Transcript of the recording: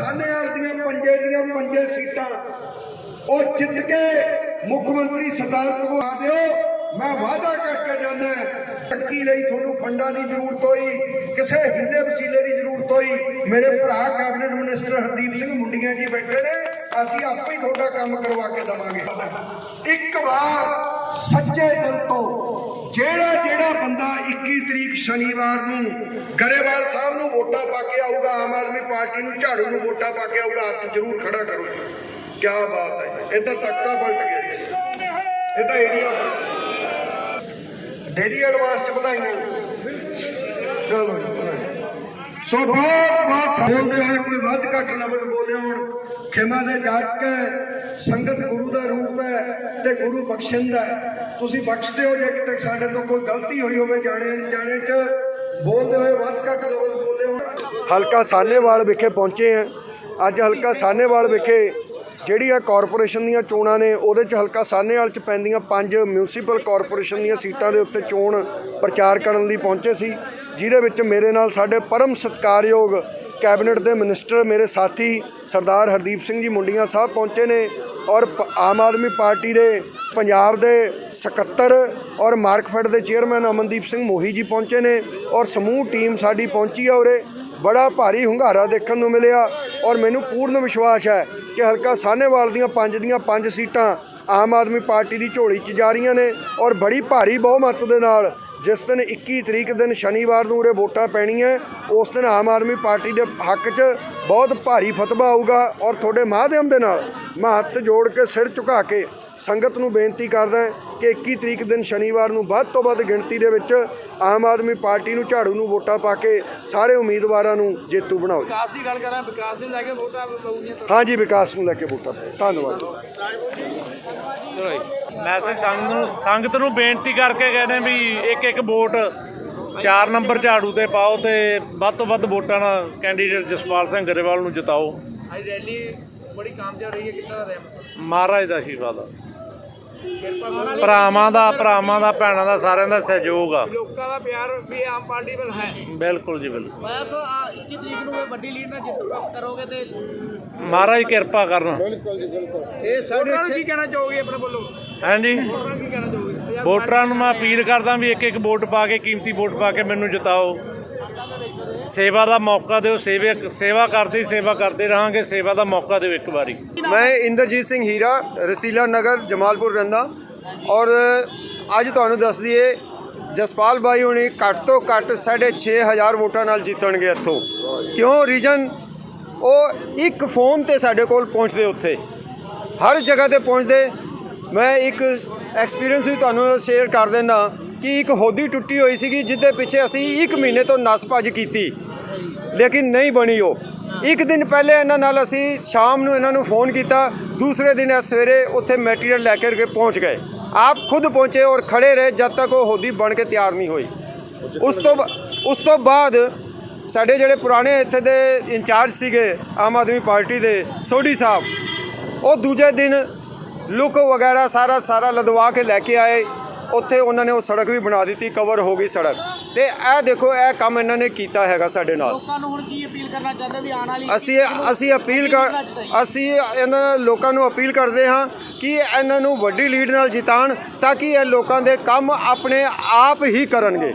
ਦੀਆਂ ਪੰਜੇ ਸੀਟਾਂ। ਉਹ ਜਿੱਤ ਕੇ ਮੁੱਖ ਮੰਤਰੀ ਸਰਦਾਰ ਭਗਵਾ ਦਿਓ, ਮੈਂ ਵਾਅਦਾ ਕਰਕੇ ਜਾਂਦਾ ਟੱਕੀ ਲਈ ਤੁਹਾਨੂੰ ਫੰਡਾਂ ਦੀ ਜ਼ਰੂਰਤ ਹੋਈ, ਕਿਸੇ ਹਿੱਲੇ ਵਸੀਲੇ ਦੀ ਜ਼ਰੂਰਤ ਹੋਈ। ਮੇਰੇ ਭਰਾ ਕੈਬਨਿਟ ਮਿਨਿਸਟਰ ਹਰਦੀਪ ਸਿੰਘ ਮੁੰਡੀਆਂ ਜੀ ਬੈਠੇ ਨੇ। ਅਸੀਂ ਆਪੇ ਹੀ ਤੁਹਾਡਾ ਕੰਮ ਕਰਵਾ ਕੇ ਦਵਾਂਗੇ। ਇੱਕ ਵਾਰ ਸੱਚੇ ਦਿਲ ਤੋਂ ਜਿਹੜਾ ਜਿਹੜਾ ਬੰਦਾ 21 ਤਰੀਕ ਸ਼ਨੀਵਾਰ ਨੂੰ ਗਰੇਵਾਲ ਸਾਹਿਬ ਨੂੰ ਵੋਟਾਂ ਪਾ ਕੇ ਆਊਗਾ, ਆਮ ਆਦਮੀ ਪਾਰਟੀ ਨੂੰ, ਝਾੜੂ ਨੂੰ ਵੋਟਾਂ ਪਾ ਕੇ ਆਊਗਾ, ਹੱਥ ਜ਼ਰੂਰ ਖੜਾ ਕਰੋ ਕੀ ਬਾਤ ਹੈ ਇਹ ਤਾਂ ਤੱਕਾ ਪਲਟ ਗਿਆ ਇਹ ਤਾਂ ਏਰੀਆ ਡੇਰੀ ਐਡਵਾਂਸ ਚ ਵਧਾਈਆਂ। ਚਲੋ ਸੋ ਬਹੁਤ ਬਹੁਤ ਬੋਲਦੇ ਹੋਏ ਕੋਈ ਵੱਧ ਘੱਟ ਲਫ਼ਜ਼ ਬੋਲੇ ਹੋਣ ਖਿਮਾ ਦੇ ਜਾਚ ਹੈ ਸੰਗਤ ਗੁਰੂ ਦਾ ਰੂਪ ਹੈ ਤੇ ਗੁਰੂ ਬਖਸ਼ਿੰਦਾ ਹੈ। ਤੁਸੀਂ ਬਖਸ਼ਦੇ ਹੋ ਜੇ ਕਿਤੇ ਸਾਡੇ ਤੋਂ ਕੋਈ ਗਲਤੀ ਹੋਈ ਹੋਵੇ ਜਾਣੇ ਜਾਣੇ ਚ। ਬੋਲਦੇ ਹੋਏ ਵੱਧ ਘੱਟ ਲਫ਼ਜ਼ ਬੋਲੇ ਹੋ ਹਲਕਾ ਸਾਨੇਵਾਲ ਵਿਖੇ ਪਹੁੰਚੇ ਆ ਅੱਜ ਹਲਕਾ ਸਾਨੇਵਾਲ ਵਿਖੇ ਜਿਹੜੀ ਆ ਕਾਰਪੋਰੇਸ਼ਨ ਦੀਆਂ ਚੋਣਾਂ ਨੇ, ਉਹਦੇ ਚ ਹਲਕਾ ਸਾਨੇਵਾਲ ਚ ਪੈਂਦੀਆਂ ਪੰਜ ਮਿਊਨਿਸਪਲ ਕਾਰਪੋਰੇਸ਼ਨ ਦੀਆਂ ਸੀਟਾਂ ਦੇ ਉੱਤੇ ਚੋਣ ਪ੍ਰਚਾਰ ਕਰਨ ਲਈ ਪਹੁੰਚੇ ਸੀ। ਜਿਹਦੇ ਵਿੱਚ ਮੇਰੇ ਨਾਲ ਸਾਡੇ ਪਰਮ ਸਤਿਕਾਰਯੋਗ ਕੈਬਨਿਟ ਦੇ ਮਿਨਿਸਟਰ ਮੇਰੇ ਸਾਥੀ ਸਰਦਾਰ ਹਰਦੀਪ ਸਿੰਘ ਜੀ ਮੁੰਡੀਆਂ ਸਾਹਿਬ ਪਹੁੰਚੇ ਨੇ ਔਰ ਆਮ ਆਦਮੀ ਪਾਰਟੀ ਦੇ ਪੰਜਾਬ ਦੇ ਸਕੱਤਰ ਔਰ ਮਾਰਕਫੈਡ ਦੇ ਚੇਅਰਮੈਨ ਅਮਨਦੀਪ ਸਿੰਘ ਮੋਹੀ ਜੀ ਪਹੁੰਚੇ ਨੇ ਔਰ ਸਮੂਹ ਟੀਮ ਸਾਡੀ ਪਹੁੰਚੀ ਆ ਉਰੇ। ਬੜਾ ਭਾਰੀ ਹੁੰਗਾਰਾ ਦੇਖਣ ਨੂੰ ਮਿਲਿਆ ਔਰ ਮੈਨੂੰ ਪੂਰਨ ਵਿਸ਼ਵਾਸ ਹੈ ਕਿ ਹਲਕਾ ਸਾਹਨੇਵਾਲ ਦੀਆਂ ਪੰਜ ਦੀਆਂ ਪੰਜ ਸੀਟਾਂ ਆਮ ਆਦਮੀ ਪਾਰਟੀ ਦੀ ਝੋਲੀ 'ਚ ਜਾ ਰਹੀਆਂ ਨੇ ਔਰ ਬੜੀ ਭਾਰੀ ਬਹੁਮਤ ਦੇ ਨਾਲ ਜਿਸ ਦਿਨ 21 ਤਰੀਕ ਦਿਨ ਸ਼ਨੀਵਾਰ ਨੂੰ ਉਰੇ ਵੋਟਾਂ ਪੈਣੀਆਂ, ਉਸ ਦਿਨ ਆਮ ਆਦਮੀ ਪਾਰਟੀ ਦੇ ਹੱਕ 'ਚ ਬਹੁਤ ਭਾਰੀ ਫਤਵਾ ਆਊਗਾ ਔਰ ਤੁਹਾਡੇ ਮਾਧਿਅਮ ਦੇ ਨਾਲ ਮੈਂ ਹੱਥ ਜੋੜ ਕੇ ਸਿਰ ਝੁਕਾ ਕੇ ਸੰਗਤ ਨੂੰ ਬੇਨਤੀ ਕਰਦਾ ਕਿ 21 ਤਰੀਕ ਦਿਨ ਸ਼ਨੀਵਾਰ ਨੂੰ ਵੱਧ ਤੋਂ ਵੱਧ ਗਿਣਤੀ ਦੇ ਵਿੱਚ ਆਮ ਆਦਮੀ ਪਾਰਟੀ ਨੂੰ ਝਾੜੂ ਨੂੰ ਵੋਟਾਂ ਪਾ ਕੇ ਸਾਰੇ ਉਮੀਦਵਾਰਾਂ ਨੂੰ ਜੇਤੂ ਬਣਾਓ। ਵਿਕਾਸ ਦੀ ਗੱਲ ਕਰਾਂ ਵਿਕਾਸ ਨੂੰ ਲੈ ਕੇ ਵੋਟਾਂ ਪਊਗੀਆਂ ਹਾਂਜੀ ਵਿਕਾਸ ਨੂੰ ਲੈ ਕੇ ਵੋਟਾਂ ਪਾਓ। ਧੰਨਵਾਦ। ਚਲੋ ਜੀ ਮੈਸੇਜ ਸੰਗਤ ਨੂੰ ਸੰਗਤ ਨੂੰ ਬੇਨਤੀ ਕਰਕੇ ਕਹਿੰਦੇ ਵੀ ਇੱਕ ਇੱਕ ਵੋਟ 4 ਨੰਬਰ ਝਾੜੂ ਤੇ ਪਾਓ ਤੇ ਵੱਧ ਤੋਂ ਵੱਧ ਵੋਟਾਂ ਨਾਲ ਕੈਂਡੀਡੇਟ ਜਸਪਾਲ ਸਿੰਘ ਗਰੇਵਾਲ ਨੂੰ ਜਿਤਾਓ। ਅੱਜ ਰੈਲੀ ਬੜੀ ਕਾਮਯਾਬ ਰਹੀ ਹੈ ਕਿੰਨਾ ਰਿਹਾ? ਮਹਾਰਾਜ ਦਾ ਆਸ਼ੀਰਵਾਦ ਆ। ਭਰਾਵਾਂ ਦਾ ਭਰਾਵਾਂ ਦਾ ਭੈਣਾਂ ਦਾ ਸਾਰਿਆਂ ਦਾ ਸਹਿਯੋਗ ਆ। ਲੋਕਾਂ ਦਾ ਪਿਆਰ ਵੀ ਆਮ ਪਾਰਟੀ ਵੱਲ ਹੈ। ਬਿਲਕੁਲ ਜੀ ਬਿਲਕੁਲ। ਬਸ ਆ 21 ਤਰੀਕ ਨੂੰ ਇਹ ਵੱਡੀ ਲੀਡ ਨਾਲ ਜਿੱਤ ਪ੍ਰਾਪਤ ਕਰੋਗੇ ਤੇ ਮਹਾਰਾਜ ਕਿਰਪਾ ਕਰਨ। ਇਹ ਵੋਟਰਾਂ ਨੂੰ ਕੀ ਕਹਿਣਾ ਚਾਹੋਗੇ ਆਪਣੇ ਵੱਲੋਂ? ਹਾਂਜੀ। ਵੋਟਰਾਂ ਨੂੰ ਕੀ ਕਹਿਣਾ ਚਾਹੋਗੇ? ਪੰਜਾਬ ਵੋਟਰਾਂ ਨੂੰ ਮੈਂ ਅਪੀਲ ਕਰਦਾ ਵੀ ਇੱਕ ਇੱਕ ਵੋਟ ਪਾ ਕੇ ਕੀਮਤੀ ਵੋਟ ਪਾ ਕੇ ਮੈਨੂੰ ਜਿਤਾਓ। ਸੇਵਾ ਦਾ ਮੌਕਾ ਦਿਓ, ਸੇਵਾ ਸੇਵਾ ਕਰਦੇ ਸੇਵਾ ਕਰਦੇ ਰਹਾਂਗੇ, ਸੇਵਾ ਦਾ ਮੌਕਾ ਦਿਓ ਇੱਕ ਵਾਰੀ। ਮੈਂ ਇੰਦਰਜੀਤ ਸਿੰਘ ਹੀਰਾ, ਰਸੀਲਾ ਨਗਰ, ਜਮਾਲਪੁਰ ਰਹਿੰਦਾ। ਔਰ ਅੱਜ ਤੁਹਾਨੂੰ ਦੱਸ ਦਈਏ, ਜਸਪਾਲ ਬਾਈ ਹੁਣੀ ਘੱਟ ਤੋਂ ਘੱਟ 6500 ਵੋਟਾਂ ਨਾਲ ਜਿੱਤਣਗੇ ਇੱਥੋਂ। ਕਿਉਂ? ਰੀਜਨ ਉਹ ਇੱਕ ਫੋਨ ਤੇ ਸਾਡੇ ਕੋਲ ਪਹੁੰਚਦੇ ਉੱਥੇ। ਹਰ ਜਗ੍ਹਾ ਤੇ ਪਹੁੰਚਦੇ। ਮੈਂ ਇੱਕ ਐਕਸਪੀਰੀਅੰਸ ਵੀ ਤੁਹਾਨੂੰ ਸ਼ੇਅਰ ਕਰ ਦਿੰਦਾ। ਕਿ ਇੱਕ ਹੋਦੀ ਟੁੱਟੀ ਹੋਈ ਸੀਗੀ, ਜਿਹਦੇ ਪਿੱਛੇ ਅਸੀਂ ਇੱਕ ਮਹੀਨੇ ਤੋਂ ਨਸ ਭੱਜ ਕੀਤੀ। ਲੇਕਿਨ ਨਹੀਂ ਬਣੀ ਉਹ। ਇੱਕ ਦਿਨ ਪਹਿਲੇ ਇਹਨਾਂ ਨਾਲ ਅਸੀਂ ਸ਼ਾਮ ਨੂੰ ਇਹਨਾਂ ਨੂੰ ਫੋਨ ਕੀਤਾ, ਦੂਸਰੇ ਦਿਨ ਇਹ ਸਵੇਰੇ ਉੱਥੇ ਮੈਟੀਰੀਅਲ ਲੈ ਕੇ ਪਹੁੰਚ ਗਏ। ਆਪ ਖੁਦ ਪਹੁੰਚੇ ਔਰ ਖੜੇ ਰਹੇ ਜਦ ਤੱਕ ਉਹ ਹੋਦੀ ਬਣ ਕੇ ਤਿਆਰ ਨਹੀਂ ਹੋਈ। ਉਸ ਤੋਂ ਬਾ- ਉਸ ਤੋਂ ਬਾਅਦ ਸਾਡੇ ਜਿਹੜੇ ਪੁਰਾਣੇ ਇੱਥੇ ਦੇ ਇੰਚਾਰਜ ਸੀਗੇ, ਆਮ ਆਦਮੀ ਪਾਰਟੀ ਦੇ, ਸੋਢੀ ਸਾਹਿਬ, ਉਹ ਦੂਜੇ ਦਿਨ ਲੁੱਕ ਵਗੈਰਾ ਸਾਰਾ ਸਾਰਾ ਲਦਵਾ ਕੇ ਲੈ ਕੇ ਆਏ। ਉੱਥੇ ਉਹਨਾਂ ਨੇ ਉਹ ਸੜਕ ਵੀ ਬਣਾ ਦਿੱਤੀ ਕਵਰ ਹੋ ਗਈ ਸੜਕ। ਤੇ ਇਹ ਦੇਖੋ ਇਹ ਕੰਮ ਇਹਨਾਂ ਨੇ ਕੀਤਾ ਹੈਗਾ ਸਾਡੇ ਨਾਲ। ਲੋਕਾਂ ਨੂੰ ਹੁਣ ਕੀ ਅਪੀਲ ਕਰਨਾ ਚਾਹੁੰਦੇ ਵੀ ਆਉਣ ਵਾਲੀ ਅਸੀਂ ਅਸੀਂ ਅਪੀਲ ਕਰ ਅਸੀਂ ਇਹਨਾਂ ਲੋਕਾਂ ਨੂੰ ਅਪੀਲ ਕਰਦੇ ਹਾਂ ਕਿ ਇਹਨਾਂ ਨੂੰ ਵੱਡੀ ਲੀਡ ਨਾਲ ਜਿਤਾਣ ਤਾਂ ਕਿ ਇਹ ਲੋਕਾਂ ਦੇ ਕੰਮ ਆਪਣੇ ਆਪ ਹੀ ਕਰਨਗੇ।